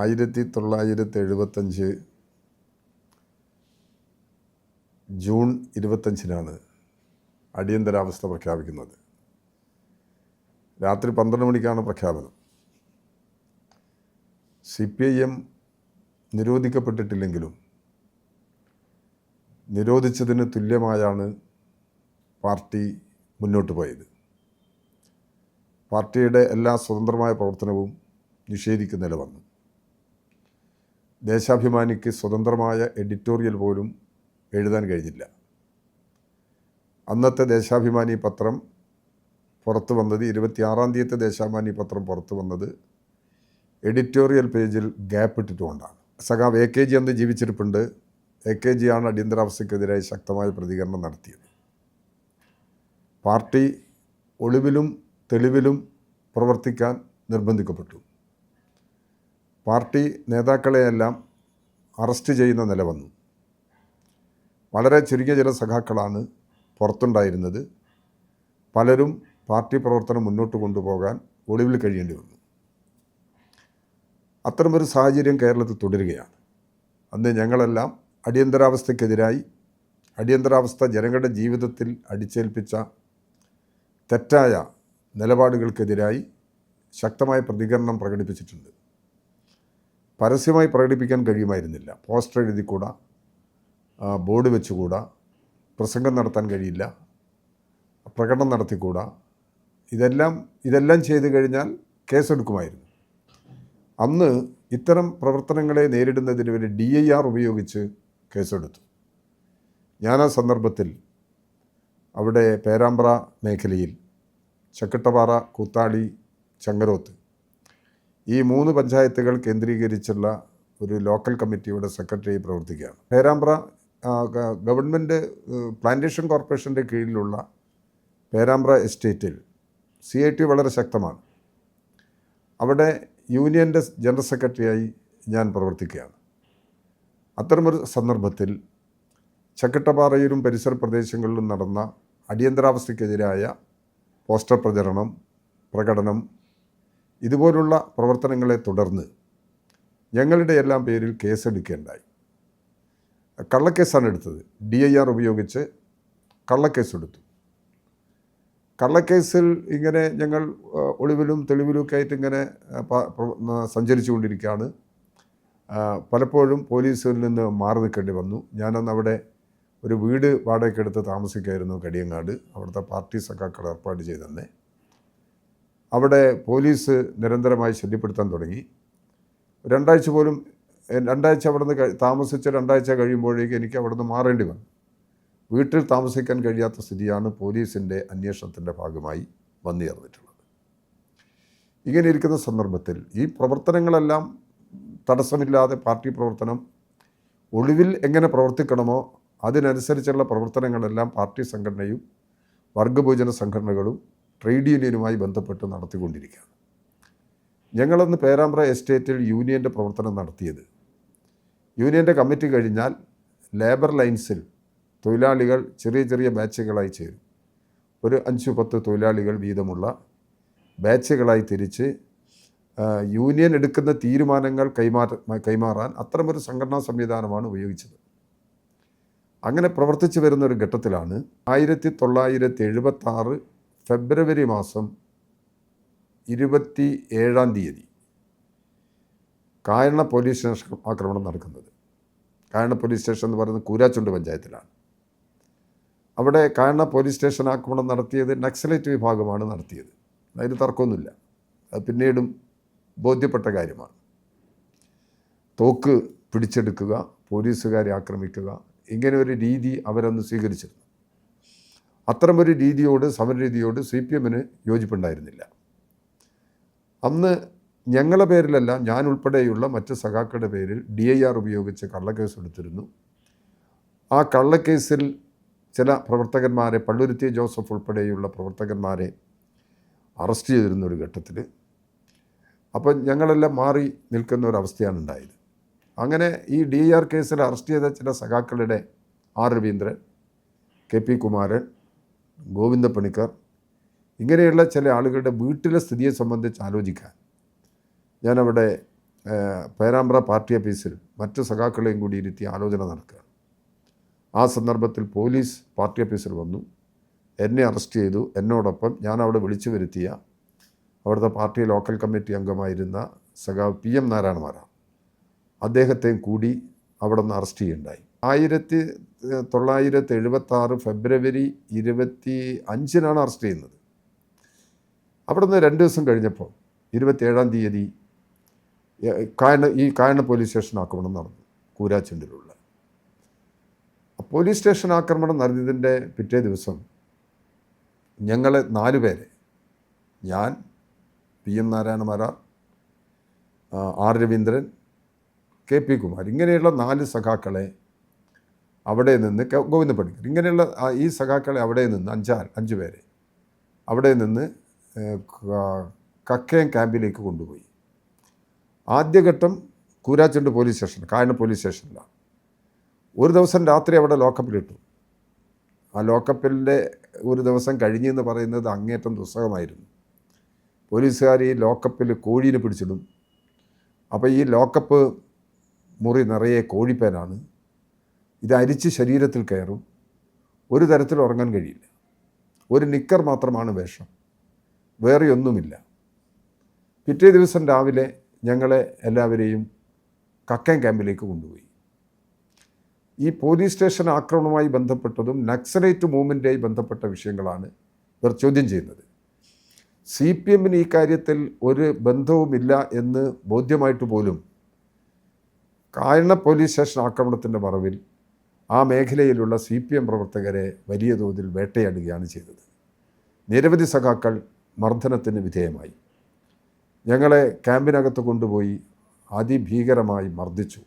ആയിരത്തി തൊള്ളായിരത്തി എഴുപത്തഞ്ച് ജൂൺ ഇരുപത്തഞ്ചിനാണ് അടിയന്തരാവസ്ഥ പ്രഖ്യാപിക്കുന്നത്. രാത്രി പന്ത്രണ്ട് മണിക്കാണ് പ്രഖ്യാപനം. സി പി ഐ എം നിരോധിക്കപ്പെട്ടിട്ടില്ലെങ്കിലും നിരോധിച്ചതിന് തുല്യമായാണ് പാർട്ടി മുന്നോട്ട് പോയത്. പാർട്ടിയുടെ എല്ലാ സ്വതന്ത്രമായ പ്രവർത്തനവും നിഷേധിക്കുന്നതിൽ വന്നു. ദേശാഭിമാനിക്ക് സ്വതന്ത്രമായ എഡിറ്റോറിയൽ പോലും എഴുതാൻ കഴിഞ്ഞില്ല. അന്നത്തെ ദേശാഭിമാനി പത്രം പുറത്തു വന്നത് ഇരുപത്തിയാറാം തീയതി ദേശാഭിമാനി പത്രം പുറത്തു വന്നത് എഡിറ്റോറിയൽ പേജിൽ ഗ്യാപ്പ് ഇട്ടിട്ടുകൊണ്ടാണ്. സഖാവ് എ കെ ജി അന്ന് ജീവിച്ചിരിപ്പുണ്ട്. എ കെ ജി ആണ് അടിയന്തരാവസ്ഥയ്ക്കെതിരായി ശക്തമായ പ്രതികരണം നടത്തിയത്. പാർട്ടി ഒളിവിലും തെളിവിലും പ്രവർത്തിക്കാൻ നിർബന്ധിക്കപ്പെട്ടു. പാർട്ടി നേതാക്കളെയെല്ലാം അറസ്റ്റ് ചെയ്യുന്ന നില വന്നു വളരെ ചുരുങ്ങിയ ചില സഖാക്കളാണ് പുറത്തുണ്ടായിരുന്നത്. പലരും പാർട്ടി പ്രവർത്തനം മുന്നോട്ട് കൊണ്ടുപോകാൻ ഒളിവിൽ കഴിയേണ്ടി വന്നു. അത്തരമൊരു സാഹചര്യം കേരളത്തിൽ തുടരുകയാണ്. അന്ന് ഞങ്ങളെല്ലാം അടിയന്തരാവസ്ഥയ്ക്കെതിരായി അടിയന്തരാവസ്ഥ ജനങ്ങളുടെ ജീവിതത്തിൽ അടിച്ചേൽപ്പിച്ച തെറ്റായ നിലപാടുകൾക്കെതിരായി ശക്തമായ പ്രതികരണം പ്രകടിപ്പിച്ചിട്ടുണ്ട്. പരസ്യമായി പ്രകടിപ്പിക്കാൻ കഴിയുമായിരുന്നില്ല. പോസ്റ്റർ എഴുതിക്കൂടാ. ബോർഡ് വെച്ചുകൂടാ. പ്രസംഗം നടത്താൻ കഴിയില്ല. പ്രകടനം നടത്തിക്കൂടാ. ഇതെല്ലാം ഇതെല്ലാം ചെയ്തു കഴിഞ്ഞാൽ കേസെടുക്കുമായിരുന്നു. അന്ന് ഇത്തരം പ്രവർത്തനങ്ങളെ നേരിടുന്നതിന് വേണ്ടി ഡി ഐ ആർ ഉപയോഗിച്ച് കേസെടുത്തു. ഞാൻ ആ സന്ദർഭത്തിൽ അവിടെ പേരാമ്പ്ര മേഖലയിൽ ചക്കട്ടപാറ കൂത്താളി ചങ്ങരോത്ത് ഈ മൂന്ന് പഞ്ചായത്തുകൾ കേന്ദ്രീകരിച്ചുള്ള ഒരു ലോക്കൽ കമ്മിറ്റിയുടെ സെക്രട്ടറി പ്രവർത്തിക്കുകയാണ്. പേരാമ്പ്ര ഗവൺമെന്റ് പ്ലാന്റേഷൻ കോർപ്പറേഷന്റെ കീഴിലുള്ള പേരാമ്പ്ര എസ്റ്റേറ്റിൽ സി ഐ ടി വളരെ ശക്തമാണ്. അവിടെ യൂണിയന്റെ ജനറൽ സെക്രട്ടറിയായി ഞാൻ പ്രവർത്തിക്കുകയാണ്. അത്തരമൊരു സന്ദർഭത്തിൽ ചക്കട്ടപ്പാറയിലും പരിസര പ്രദേശങ്ങളിലും നടന്ന അടിയന്തരാവസ്ഥയ്ക്കെതിരായ പോസ്റ്റർ പ്രചരണം പ്രകടനം ഇതുപോലുള്ള പ്രവർത്തനങ്ങളെ തുടർന്ന് ഞങ്ങളുടെ എല്ലാം പേരിൽ കേസെടുക്കേണ്ടായി. കള്ളക്കേസാണ് എടുത്തത്. ഡി ഐ ആർ ഉപയോഗിച്ച് കള്ളക്കേസെടുത്തു. കള്ളക്കേസിൽ ഇങ്ങനെ ഞങ്ങൾ ഒളിവിലും തെളിവിലും ഒക്കെ ആയിട്ട് ഇങ്ങനെ സഞ്ചരിച്ചു കൊണ്ടിരിക്കുകയാണ് പലപ്പോഴും പോലീസിൽ നിന്ന് മാറി നിൽക്കേണ്ടി വന്നു. ഞാനന്ന് അവിടെ ഒരു വീട് വാടകയ്ക്കെടുത്ത് താമസിക്കായിരുന്നു കടിയങ്ങാട്. അവിടുത്തെ പാർട്ടി സഖാക്കൾ ഏർപ്പാട് ചെയ്തെന്നെ. അവിടെ പോലീസ് നിരന്തരമായി ശല്യപ്പെടുത്താൻ തുടങ്ങി. രണ്ടാഴ്ച പോലും രണ്ടാഴ്ച അവിടെ നിന്ന് താമസിച്ച് രണ്ടാഴ്ച കഴിയുമ്പോഴേക്കും എനിക്ക് അവിടുന്ന് മാറേണ്ടി വന്നു. വീട്ടിൽ താമസിക്കാൻ കഴിയാത്ത സ്ഥിതിയാണ് പോലീസിന്റെ അന്വേഷണത്തിന്റെ ഭാഗമായി വന്നു ചേർന്നിട്ടുള്ളത് ഇങ്ങനെ ഇരിക്കുന്ന സന്ദർഭത്തിൽ ഈ പ്രവർത്തനങ്ങളെല്ലാം തടസ്സമില്ലാതെ പാർട്ടി പ്രവർത്തനം ഒളിവിൽ എങ്ങനെ പ്രവർത്തിക്കണമോ അതിനനുസരിച്ചുള്ള പ്രവർത്തനങ്ങളെല്ലാം പാർട്ടി സംഘടനയും വർഗഭോജന സംഘടനകളും ട്രേഡ് യൂണിയനുമായി ബന്ധപ്പെട്ട് നടത്തിക്കൊണ്ടിരിക്കുകയാണ്. ഞങ്ങളന്ന് പേരാമ്പ്ര എസ്റ്റേറ്റിൽ യൂണിയന്റെ പ്രവർത്തനം നടത്തിയത്. യൂണിയന്റെ കമ്മിറ്റി കഴിഞ്ഞാൽ ലേബർ ലൈൻസിൽ തൊഴിലാളികൾ ചെറിയ ചെറിയ ബാച്ചുകളായി ചേരും. ഒരു അഞ്ച് പത്ത് തൊഴിലാളികൾ വീതമുള്ള ബാച്ചുകളായി തിരിച്ച് യൂണിയൻ എടുക്കുന്ന തീരുമാനങ്ങൾ കൈമാറ കൈമാറാൻ അത്തരമൊരു സംഘടനാ സംവിധാനമാണ് ഉപയോഗിച്ചത്. അങ്ങനെ പ്രവർത്തിച്ചു വരുന്ന ഒരു ഘട്ടത്തിലാണ് ആയിരത്തി തൊള്ളായിരത്തി എഴുപത്തി ആറ് ഫെബ്രുവരി മാസം ഇരുപത്തി ഏഴാം തീയതി കായണ പോലീസ് സ്റ്റേഷൻ ആക്രമണം നടക്കുന്നത്. കായണ പോലീസ് സ്റ്റേഷൻ എന്ന് പറയുന്നത് കൂരാച്ചുണ്ട് പഞ്ചായത്തിലാണ്. അവിടെ കായണ പോലീസ് സ്റ്റേഷൻ ആക്രമണം നടത്തിയത് നക്സലൈറ്റ് വിഭാഗമാണ് നടത്തിയത്. അതിന് തർക്കമൊന്നുമില്ല. അത് പിന്നീടും ബോധ്യപ്പെട്ട കാര്യമാണ്. തോക്ക് പിടിച്ചെടുക്കുക പോലീസുകാരെ ആക്രമിക്കുക ഇങ്ങനെ ഒരു രീതി അവരന്ന് സ്വീകരിച്ചിരുന്നു. അത്തരമൊരു രീതിയോട് സമരരീതിയോട് സി പി എമ്മിന് യോജിപ്പുണ്ടായിരുന്നില്ല. അന്ന് ഞങ്ങളുടെ പേരിലല്ല ഞാൻ ഉൾപ്പെടെയുള്ള മറ്റ് സഖാക്കളുടെ പേരിൽ ഡി ഐ ആർ ഉപയോഗിച്ച് കള്ളക്കേസ് എടുത്തിരുന്നു. ആ കള്ളക്കേസിൽ ചില പ്രവർത്തകന്മാരെ പള്ളുരുത്തി ജോസഫ് ഉൾപ്പെടെയുള്ള പ്രവർത്തകന്മാരെ അറസ്റ്റ് ചെയ്തിരുന്ന ഒരു ഘട്ടത്തിൽ അപ്പം ഞങ്ങളെല്ലാം മാറി നിൽക്കുന്ന ഒരു അവസ്ഥയാണ് ഉണ്ടായത്. അങ്ങനെ ഈ ഡി ആർ കേസിൽ അറസ്റ്റ് ചെയ്ത ചില സഖാക്കളുടെ R Raveendran K P Kumaran Govinda Panicker ഇങ്ങനെയുള്ള ചില ആളുകളുടെ വീട്ടിലെ സ്ഥിതിയെ സംബന്ധിച്ച് ആലോചിക്കാൻ. ഞാനവിടെ പേരാമ്പ്ര പാർട്ടി ഓഫീസിൽ മറ്റ് സഖാക്കളെയും കൂടി ഇരുത്തി ആലോചന നടക്കുക ആ സന്ദർഭത്തിൽ പോലീസ് പാർട്ടി ഓഫീസിൽ വന്നു. എന്നെ അറസ്റ്റ് ചെയ്തു. എന്നോടൊപ്പം ഞാൻ അവിടെ വിളിച്ചു വരുത്തിയ അവിടുത്തെ പാർട്ടി ലോക്കൽ കമ്മിറ്റി അംഗമായിരുന്ന സഖാവ് പി എം നാരായണമാരാണ് അദ്ദേഹത്തെയും കൂടി അവിടെ നിന്ന് അറസ്റ്റ് ചെയ്യുണ്ടായി. ആയിരത്തി തൊള്ളായിരത്തി എഴുപത്തി ആറ് ഫെബ്രുവരി ഇരുപത്തി അഞ്ചിനാണ് അറസ്റ്റ് ചെയ്യുന്നത്. അവിടെ നിന്ന് രണ്ട് ദിവസം കഴിഞ്ഞപ്പോൾ ഇരുപത്തിയേഴാം തീയതി കായണ ഈ കായണ പോലീസ് സ്റ്റേഷൻ ആക്രമണം നടന്നു കൂരാച്ചുണ്ടിലുള്ള. പോലീസ് സ്റ്റേഷൻ ആക്രമണം നടന്നതിന്റെ പിറ്റേ ദിവസം ഞങ്ങൾ നാല് പേരെ ഞാൻ P M Narayanamarar R Raveendran K P Kumar ഇങ്ങനെയുള്ള നാല് സഖാക്കളെ അവിടെ നിന്ന് ഗോവിന്ദ പണിക്കർ ഇങ്ങനെയുള്ള ഈ സഖാക്കളെ അവിടെ നിന്ന് അഞ്ചാൽ അഞ്ച് പേരെ അവിടെ നിന്ന് കക്കയം ക്യാമ്പിലേക്ക് കൊണ്ടുപോയി. ആദ്യഘട്ടം Koorachundu police station Kayanna police സ്റ്റേഷനിലാണ്. ഒരു ദിവസം രാത്രി അവിടെ ലോക്കപ്പിലിട്ടു ആ ലോക്കപ്പിന്റെ ഒരു ദിവസം കഴിഞ്ഞെന്ന് പറയുന്നത് അങ്ങേറ്റം ദുസ്സഹമായിരുന്നു. പോലീസുകാർ ഈ ലോക്കപ്പിൽ കോഴീനെ പിടിച്ചിടും. അപ്പോൾ ഈ ലോക്കപ്പ് മുറി നിറയെ കോഴിപ്പേനാണ്. ഇത് അരിച്ച് ശരീരത്തിൽ കയറും. ഒരു തരത്തിൽ ഉറങ്ങാൻ കഴിയില്ല. ഒരു നിക്കർ മാത്രമാണ് വേഷം. വേറെ ഒന്നുമില്ല. പിറ്റേ ദിവസം രാവിലെ ഞങ്ങളെ എല്ലാവരെയും കക്കയം ക്യാമ്പിലേക്ക് കൊണ്ടുപോയി. ഈ പോലീസ് സ്റ്റേഷൻ ആക്രമണവുമായി ബന്ധപ്പെട്ടതും നക്സലൈറ്റ് മൂവ്മെന്റുമായി ബന്ധപ്പെട്ട വിഷയങ്ങളാണ് ഇവർ ചോദ്യം ചെയ്യുന്നത്. സി പി എമ്മിന് ഈ കാര്യത്തിൽ ഒരു ബന്ധവുമില്ല എന്ന് ബോധ്യമായിട്ട് പോലും കായണ പോലീസ് സ്റ്റേഷൻ ആക്രമണത്തിന്റെ മറവിൽ ആ മേഖലയിലുള്ള സി പി എം പ്രവർത്തകരെ വലിയ തോതിൽ വേട്ടയാടുകയാണ് ചെയ്തത്. നിരവധി സഖാക്കൾ മർദ്ദനത്തിന് വിധേയമായി. ഞങ്ങളെ ക്യാമ്പിനകത്ത് കൊണ്ടുപോയി അതിഭീകരമായി മർദ്ദിച്ചു.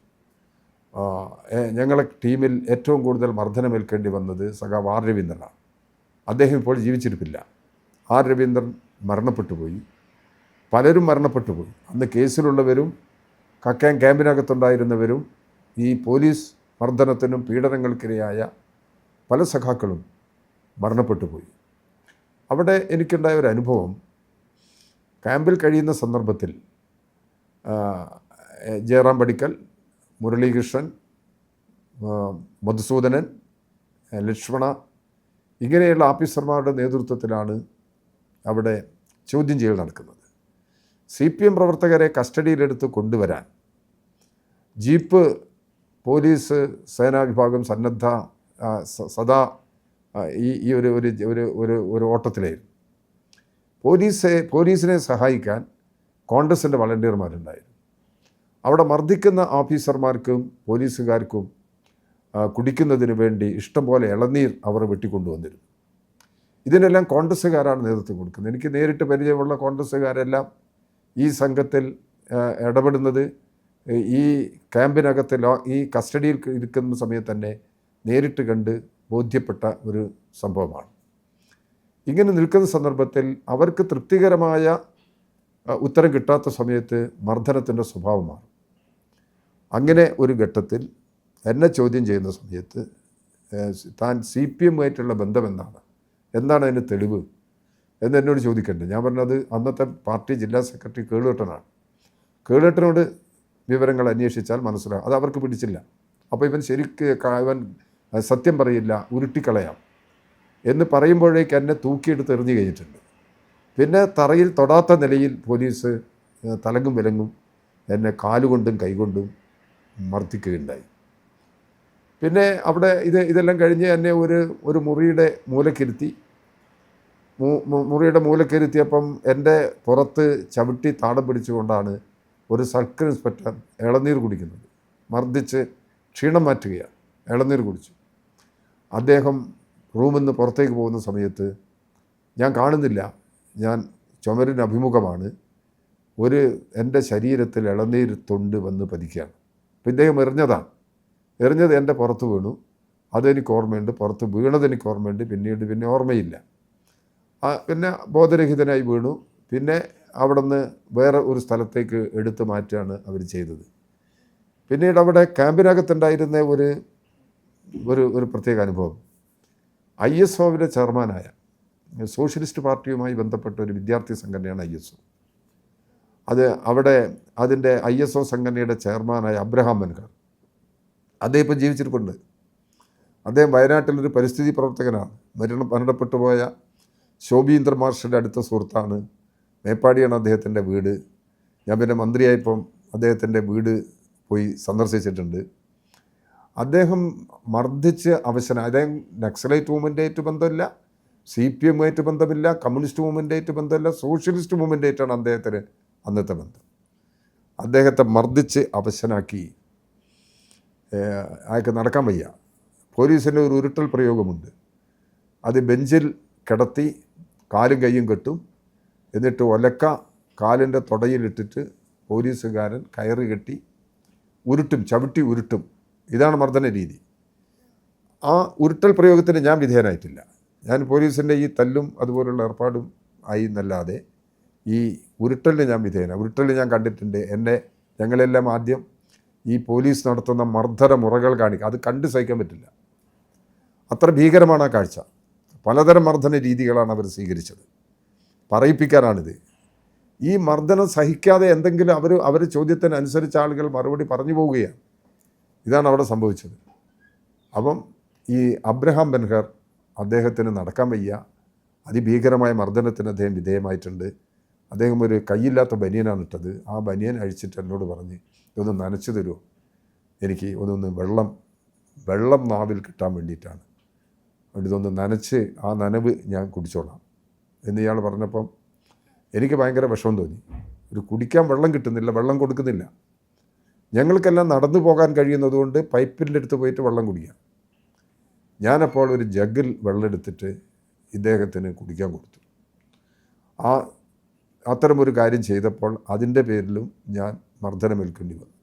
ഞങ്ങളെ ടീമിൽ ഏറ്റവും കൂടുതൽ മർദ്ദനമേൽക്കേണ്ടി വന്നത് സഖാവ് ആർ രവീന്ദ്രനാണ്. അദ്ദേഹം ഇപ്പോൾ ജീവിച്ചിരിപ്പില്ല. ആർ രവീന്ദ്രൻ മരണപ്പെട്ടുപോയി. പലരും മരണപ്പെട്ടു പോയി അന്ന് കേസിലുള്ളവരും കക്കയം ക്യാമ്പിനകത്തുണ്ടായിരുന്നവരും ഈ പോലീസ് മർദ്ദനത്തിനും പീഡനങ്ങൾക്കിരയായ പല സഖാക്കളും മരണപ്പെട്ടു പോയി അവിടെ എനിക്കുണ്ടായ ഒരു അനുഭവം ക്യാമ്പിൽ കഴിയുന്ന സന്ദർഭത്തിൽ ജയറാം പടിക്കൽ മുരളീകൃഷ്ണൻ മധുസൂദനൻ ലക്ഷ്മണ ഇങ്ങനെയുള്ള ഓഫീസർമാരുടെ നേതൃത്വത്തിലാണ് അവിടെ ചോദ്യം ചെയ്യൽ നടക്കുന്നത്. സി പി എം പ്രവർത്തകരെ കസ്റ്റഡിയിലെടുത്ത് കൊണ്ടുവരാൻ ജീപ്പ് പോലീസ് സേനാ വിഭാഗം സന്നദ്ധ സദാ ഈ ഈ ഒരു ഒരു ഒരു ഒരു ഒരു ഓട്ടത്തിലായിരുന്നു. പോലീസെ പോലീസിനെ സഹായിക്കാൻ കോൺഗ്രസിന്റെ വളണ്ടിയർമാരുണ്ടായിരുന്നു. അവിടെ മർദ്ദിക്കുന്ന ഓഫീസർമാർക്കും പോലീസുകാർക്കും കുടിക്കുന്നതിന് വേണ്ടി ഇഷ്ടംപോലെ ഇളനീർ അവർ വെട്ടിക്കൊണ്ടുവന്നിരുന്നു. ഇതിനെല്ലാം കോൺഗ്രസ്സുകാരാണ് നേതൃത്വം കൊടുക്കുന്നത്. എനിക്ക് നേരിട്ട് പരിചയമുള്ള കോൺഗ്രസ്സുകാരെല്ലാം ഈ സംഘത്തിൽ ഇടപെടുന്നത് ഈ ക്യാമ്പിനകത്ത് ലോ ഈ കസ്റ്റഡിയിൽ ഇരിക്കുന്ന സമയത്ത് തന്നെ നേരിട്ട് കണ്ട് ബോധ്യപ്പെട്ട ഒരു സംഭവമാണ്. ഇങ്ങനെ നിൽക്കുന്ന സന്ദർഭത്തിൽ അവർക്ക് തൃപ്തികരമായ ഉത്തരം കിട്ടാത്ത സമയത്ത് മർദ്ദനത്തിന്റെ സ്വഭാവമാണ് അങ്ങനെ ഒരു ഘട്ടത്തിൽ എന്നെ ചോദ്യം ചെയ്യുന്ന സമയത്ത് താൻ സി പി എമ്മുമായിട്ടുള്ള ബന്ധം എന്താണ് എന്താണ് അതിന് തെളിവ്? എന്ന് എന്നോട് ചോദിക്കണ്ടേ. ഞാൻ പറഞ്ഞത് അന്നത്തെ പാർട്ടി ജില്ലാ സെക്രട്ടറി കേളുവട്ടനാണ് കേളുവട്ടനോട് വിവരങ്ങൾ അന്വേഷിച്ചാൽ മനസ്സിലാകും അത് അവർക്ക് പിടിച്ചില്ല. അപ്പോൾ ഇവൻ ശരിക്ക് ഇവൻ സത്യം പറയില്ല ഉരുട്ടിക്കളയാം എന്ന് പറയുമ്പോഴേക്ക് എന്നെ തൂക്കിയെടുത്ത് എറിഞ്ഞു കഴിഞ്ഞിട്ടുണ്ട്. പിന്നെ തറയിൽ തൊടാത്ത നിലയിൽ പോലീസ് തലങ്ങും വിലങ്ങും എന്നെ കാലുകൊണ്ടും കൈകൊണ്ടും മർദ്ദിക്കുകയുണ്ടായി. പിന്നെ അവിടെ ഇത് ഇതെല്ലാം കഴിഞ്ഞ് എന്നെ ഒരു ഒരു മുറിയുടെ മൂലക്കിരുത്തി. മുറിയുടെ മൂലക്കിരുത്തിയപ്പം എന്റെ പുറത്ത് ചവിട്ടി താടം പിടിച്ചുകൊണ്ടാണ് ഒരു സർക്കിൾ ഇൻസ്പെക്ടർ ഇളനീർ കുടിക്കുന്നത്. മർദ്ദിച്ച് ക്ഷീണം മാറ്റുകയാണ്. ഇളനീർ കുടിച്ചു. അദ്ദേഹം റൂമിൽ നിന്ന് പുറത്തേക്ക് പോകുന്ന സമയത്ത് ഞാൻ കാണുന്നില്ല. ഞാൻ ചുമരിന് അഭിമുഖമാണ്. ഒരു എന്റെ ശരീരത്തിൽ ഇളനീർ തൊണ്ട് വന്ന് പതിക്കുകയാണ്. അപ്പം ഇദ്ദേഹം എറിഞ്ഞതാണ്. എറിഞ്ഞത് എന്റെ പുറത്ത് വീണു. അതെനിക്ക് ഓർമ്മയുണ്ട്. പുറത്ത് വീണത് എനിക്ക് ഓർമ്മയുണ്ട്. പിന്നീട് പിന്നെ ഓർമ്മയില്ല. പിന്നെ ബോധരഹിതനായി വീണു. പിന്നെ അവിടെ നിന്ന് വേറെ ഒരു സ്ഥലത്തേക്ക് എടുത്തു മാറ്റുകയാണ് അവർ ചെയ്തത്. പിന്നീട് അവിടെ ക്യാമ്പിനകത്തുണ്ടായിരുന്ന ഒരു ഒരു ഒരു പ്രത്യേക അനുഭവം. ഐ എസ് ഒവിന്റെ ചെയർമാനായ സോഷ്യലിസ്റ്റ് പാർട്ടിയുമായി ബന്ധപ്പെട്ട ഒരു വിദ്യാർത്ഥി സംഘടനയാണ് ഐ എസ് ഒ. അത് അവിടെ അതിന്റെ ഐ എസ് ഒ സംഘടനയുടെ ചെയർമാനായ അബ്രഹാം മൻഖർ അദ്ദേഹം ഇപ്പം ജീവിച്ചിരിപ്പുണ്ട്. അദ്ദേഹം വയനാട്ടിലൊരു പരിസ്ഥിതി പ്രവർത്തകനാണ്. മരണം മരണപ്പെട്ടു പോയ ശോഭീന്ദ്ര മാർഷയുടെ അടുത്ത സുഹൃത്താണ് മേപ്പാടിയാണ് അദ്ദേഹത്തിന്റെ വീട്. ഞാൻ പിന്നെ മന്ത്രിയായപ്പം അദ്ദേഹത്തിന്റെ വീട് പോയി സന്ദർശിച്ചിട്ടുണ്ട്. അദ്ദേഹം മർദ്ദിച്ച് അവശന അദ്ദേഹം നക്സലൈറ്റ് മൂവ്മെന്റായിട്ട് ബന്ധമില്ല സി പി എമ്മുമായിട്ട് ബന്ധമില്ല കമ്മ്യൂണിസ്റ്റ് മൂവ്മെന്റായിട്ട് ബന്ധമില്ല സോഷ്യലിസ്റ്റ് മൂവ്മെന്റായിട്ടാണ് അദ്ദേഹത്തിന് അന്നത്തെ ബന്ധം. അദ്ദേഹത്തെ മർദ്ദിച്ച് അവശനാക്കി. അയാൾക്ക് നടക്കാൻ വയ്യ. പോലീസിന്റെ ഒരു ഉരുട്ടൽ പ്രയോഗമുണ്ട്. അത് ബെഞ്ചിൽ കിടത്തി കാലും കൈയും കെട്ടും. എന്നിട്ട് ഒലക്ക കാലിന്റെ തുടയിലിട്ടിട്ട് പോലീസുകാരൻ കയറ് കെട്ടി ഉരുട്ടും ചവിട്ടി ഉരുട്ടും. ഇതാണ് മർദ്ദന രീതി. ആ ഉരുട്ടൽ പ്രയോഗത്തിന് ഞാൻ വിധേയനായിട്ടില്ല. ഞാൻ പോലീസിന്റെ ഈ തല്ലും അതുപോലുള്ള ഏർപ്പാടും ആയി എന്നല്ലാതെ ഈ ഉരുട്ടലിന് ഞാൻ വിധേയന. ഉരുട്ടലിന് ഞാൻ കണ്ടിട്ടുണ്ട്. എന്നെ ഞങ്ങളെല്ലാം ആദ്യം ഈ പോലീസ് നടത്തുന്ന മർദ്ദന മുറകൾ കാണിക്കുക അത് കണ്ട് സഹിക്കാൻ പറ്റില്ല. അത്ര ഭീകരമാണ് ആ കാഴ്ച. പലതരം മർദ്ദന രീതികളാണ് അവർ സ്വീകരിച്ചത്. പറയിപ്പിക്കാനാണിത്. ഈ മർദ്ദനം സഹിക്കാതെ എന്തെങ്കിലും അവർ അവർ ചോദ്യത്തിന് അനുസരിച്ച ആളുകൾ മറുപടി പറഞ്ഞു പോവുകയാണ്. ഇതാണ് അവിടെ സംഭവിച്ചത്. അപ്പം ഈ അബ്രഹാം ബെൻഹർ അദ്ദേഹത്തിന് നടക്കാൻ വയ്യ. അതിഭീകരമായ മർദ്ദനത്തിന് അദ്ദേഹം വിധേയമായിട്ടുണ്ട്. അദ്ദേഹം ഒരു കൈയില്ലാത്ത ബനിയനാണ് ഇട്ടത്. ആ ബനിയൻ അഴിച്ചിട്ട് എന്നോട് പറഞ്ഞ് ഇതൊന്ന് നനച്ചു തരുമോ എനിക്ക് ഒന്നൊന്ന് വെള്ളം വെള്ളം നാവിൽ കിട്ടാൻ വേണ്ടിയിട്ടാണ്. ഇതൊന്ന് നനച്ച് ആ നനവ് ഞാൻ കുടിച്ചോളാം. എന്ന് ഇയാൾ പറഞ്ഞപ്പം എനിക്ക് ഭയങ്കര വിഷമം തോന്നി. ഒരു കുടിക്കാൻ വെള്ളം കിട്ടുന്നില്ല വെള്ളം കൊടുക്കുന്നില്ല. ഞങ്ങൾക്കെല്ലാം നടന്നു പോകാൻ കഴിയുന്നതുകൊണ്ട് പൈപ്പിന്റെ അടുത്ത് പോയിട്ട് വെള്ളം കുടിക്കാം. ഞാനപ്പോൾ ഒരു ജഗ്ഗിൽ വെള്ളം എടുത്തിട്ട് ഇദ്ദേഹത്തിന് കുടിക്കാൻ കൊടുത്തു. ആ അത്തരമൊരു കാര്യം ചെയ്തപ്പോൾ അതിന്റെ പേരിലും ഞാൻ മർദ്ദനമേൽക്കേണ്ടി വന്നു.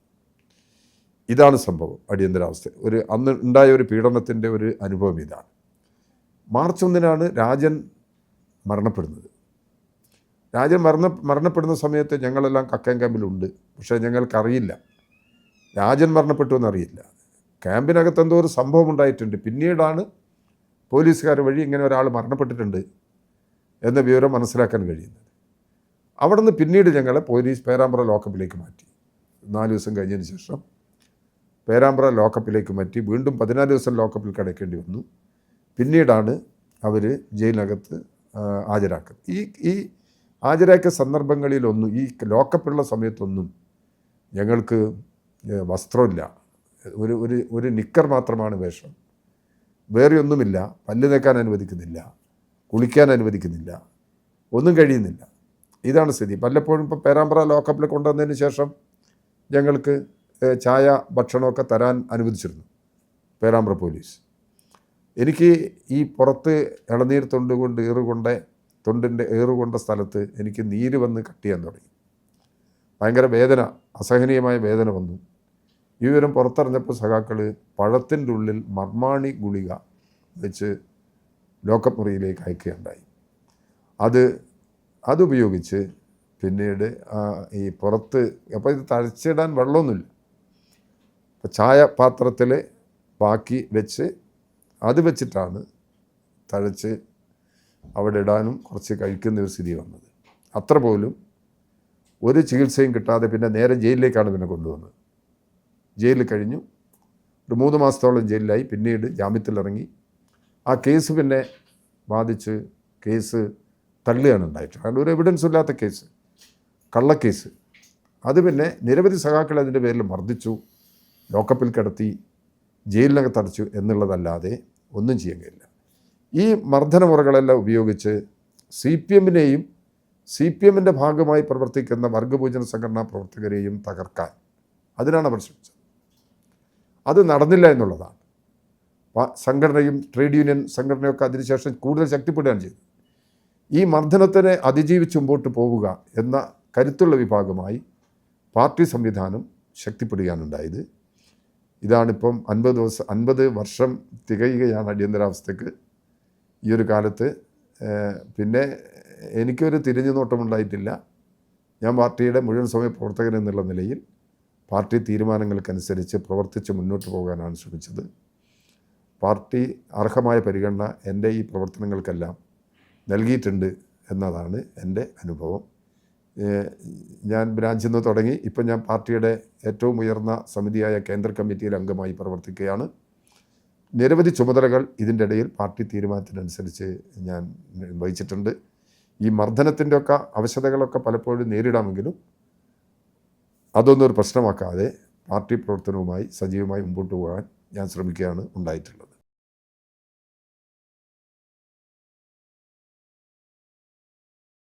ഇതാണ് സംഭവം അടിയന്തരാവസ്ഥ. ഒരു അന്ന് ഉണ്ടായ ഒരു പീഡനത്തിന്റെ ഒരു അനുഭവം ഇതാണ്. മാർച്ച് ഒന്നിനാണ് രാജൻ മരണപ്പെടുന്നത്. രാജൻ മരണ മരണപ്പെടുന്ന സമയത്ത് ഞങ്ങളെല്ലാം കക്കയം ക്യാമ്പിലുണ്ട്. പക്ഷേ ഞങ്ങൾക്കറിയില്ല. രാജൻ മരണപ്പെട്ടു എന്നറിയില്ല. ക്യാമ്പിനകത്ത് എന്തോ ഒരു സംഭവം ഉണ്ടായിട്ടുണ്ട്. പിന്നീടാണ് പോലീസുകാർ വഴി ഇങ്ങനെ ഒരാൾ മരണപ്പെട്ടിട്ടുണ്ട് എന്ന വിവരം മനസ്സിലാക്കാൻ കഴിയുന്നത്. അവിടെ നിന്ന് പിന്നീട് ഞങ്ങളെ പോലീസ് പേരാമ്പ്ര ലോക്കപ്പിലേക്ക് മാറ്റി. നാല് ദിവസം കഴിഞ്ഞതിന് ശേഷം പേരാമ്പ്ര ലോക്കപ്പിലേക്ക് മാറ്റി. വീണ്ടും പതിനാല് ദിവസം ലോക്കപ്പിൽ കിടക്കേണ്ടി വന്നു. പിന്നീടാണ് അവർ ജയിലിനകത്ത് ആ, ഹാജരാക്കുന്നത് ഈ ഈ ഹാജരാക്കിയ സന്ദർഭങ്ങളിലൊന്നും ഈ ലോക്കപ്പുള്ള സമയത്തൊന്നും ഞങ്ങൾക്ക് വസ്ത്രമില്ല. ഒരു ഒരു ഒരു നിക്കർ മാത്രമാണ് വേഷം. വേറെ ഒന്നുമില്ല. പല്ല് തേക്കാൻ അനുവദിക്കുന്നില്ല. കുളിക്കാൻ അനുവദിക്കുന്നില്ല. ഒന്നും കഴിയുന്നില്ല. ഇതാണ് സ്ഥിതി. പലപ്പോഴും ഇപ്പോൾ പേരാമ്പ്ര ലോക്കപ്പിൽ കൊണ്ടുവന്നതിന് ശേഷം ഞങ്ങൾക്ക് ചായ ഭക്ഷണമൊക്കെ തരാൻ അനുവദിച്ചിരുന്നു. പേരാമ്പ്ര പോലീസ്. എനിക്ക് ഈ പുറത്ത് ഇളനീർ തൊണ്ട് കൊണ്ട് ഏറുകൊണ്ട തൊണ്ടിന്റെ ഏറുകൊണ്ട സ്ഥലത്ത് എനിക്ക് നീര് വന്ന് കട്ട് ചെയ്യാൻ തുടങ്ങി. ഭയങ്കര വേദന അസഹനീയമായ വേദന വന്നു. ഈ വിവരം പുറത്തറിഞ്ഞപ്പോൾ സഖാക്കൾ പഴത്തിന്റെ ഉള്ളിൽ മർമാണി ഗുളിക വെച്ച് ലോക്കപ്പ് മുറിയിലേക്ക് അയക്കുകയുണ്ടായി. അത് അതുപയോഗിച്ച് പിന്നീട് ഈ പുറത്ത് അപ്പോൾ ഇത് തഴച്ചിടാൻ വെള്ളമൊന്നുമില്ല. ചായ പാത്രത്തിൽ ബാക്കി വെച്ച് അത് വെച്ചിട്ടാണ് തഴച്ച് അവിടെ ഇടാനും കുറച്ച് കഴിക്കുന്ന ഒരു സ്ഥിതി വന്നത്. അത്ര പോലും ഒരു ചികിത്സയും കിട്ടാതെ പിന്നെ നേരെ ജയിലിലേക്കാണ് പിന്നെ കൊണ്ടുവന്നത്. ജയിലിൽ കഴിഞ്ഞു. ഒരു മൂന്ന് മാസത്തോളം ജയിലിലായി. പിന്നീട് ജാമ്യത്തിലിറങ്ങി. ആ കേസ് പിന്നെ ബാധിച്ച് കേസ് തള്ളുകയാണ് ഉണ്ടായിട്ട് കാരണം ഒരു എവിഡൻസും ഇല്ലാത്ത കേസ്. കള്ളക്കേസ്. അത് പിന്നെ നിരവധി സഖാക്കൾ അതിന്റെ പേരിൽ മർദ്ദിച്ചു. ലോക്കപ്പിൽ കിടത്തി ജയിലിനകത്തടച്ചു എന്നുള്ളതല്ലാതെ ഒന്നും ചെയ്യാൻ കഴിയില്ല ഈ മർദ്ദനമുറകളെല്ലാം ഉപയോഗിച്ച് സി പി എമ്മിനെയും സി പി എമ്മിന്റെ ഭാഗമായി പ്രവർത്തിക്കുന്ന വർഗഭോജന സംഘടനാ പ്രവർത്തകരെയും തകർക്കാൻ അതിനാണ് അവർ ശ്രമിച്ചത്. അത് നടന്നില്ല എന്നുള്ളതാണ്. സംഘടനയും ട്രേഡ് യൂണിയൻ സംഘടനയൊക്കെ അതിനുശേഷം കൂടുതൽ ശക്തിപ്പെടുകയാണ് ചെയ്തത്. ഈ മർദ്ദനത്തിനെ അതിജീവിച്ച് മുമ്പോട്ട് പോവുക എന്ന കരുത്തുള്ള വിഭാഗമായി പാർട്ടി സംവിധാനം ശക്തിപ്പെടുകയാണുണ്ടായത് ഇതാണിപ്പം അൻപത് ദിവസം അൻപത് വർഷം തികയുകയാണ് അടിയന്തരാവസ്ഥയ്ക്ക് ഈ ഒരു കാലത്ത്. പിന്നെ എനിക്കൊരു തിരിഞ്ഞു നോട്ടമുണ്ടായിട്ടില്ല ഞാൻ പാർട്ടിയുടെ മുഴുവൻ സമയ പ്രവർത്തകൻ എന്നുള്ള നിലയിൽ പാർട്ടി തീരുമാനങ്ങൾക്കനുസരിച്ച് പ്രവർത്തിച്ച് മുന്നോട്ട് പോകാനാണ് ശ്രമിച്ചത്. പാർട്ടി അർഹമായ പരിഗണന എന്റെ ഈ പ്രവർത്തനങ്ങൾക്കെല്ലാം നൽകിയിട്ടുണ്ട് എന്നതാണ് എന്റെ അനുഭവം. ഞാൻ ബ്രാഞ്ചിൽ നിന്ന് തുടങ്ങി. ഇപ്പം ഞാൻ പാർട്ടിയുടെ ഏറ്റവും ഉയർന്ന സമിതിയായ കേന്ദ്ര കമ്മിറ്റിയിൽ അംഗമായി പ്രവർത്തിക്കുകയാണ്. നിരവധി ചുമതലകൾ ഇതിന്റെ ഇടയിൽ പാർട്ടി തീരുമാനത്തിനനുസരിച്ച് ഞാൻ വഹിച്ചിട്ടുണ്ട്. ഈ മർദ്ദനത്തിന്റെ ഒക്കെ അവശതകളൊക്കെ പലപ്പോഴും നേരിടാമെങ്കിലും അതൊന്നും ഒരു പ്രശ്നമാക്കാതെ പാർട്ടി പ്രവർത്തനവുമായി സജീവമായി മുമ്പോട്ട് പോകാൻ ഞാൻ ശ്രമിക്കുകയാണ് ഉണ്ടായിട്ടുള്ളത്.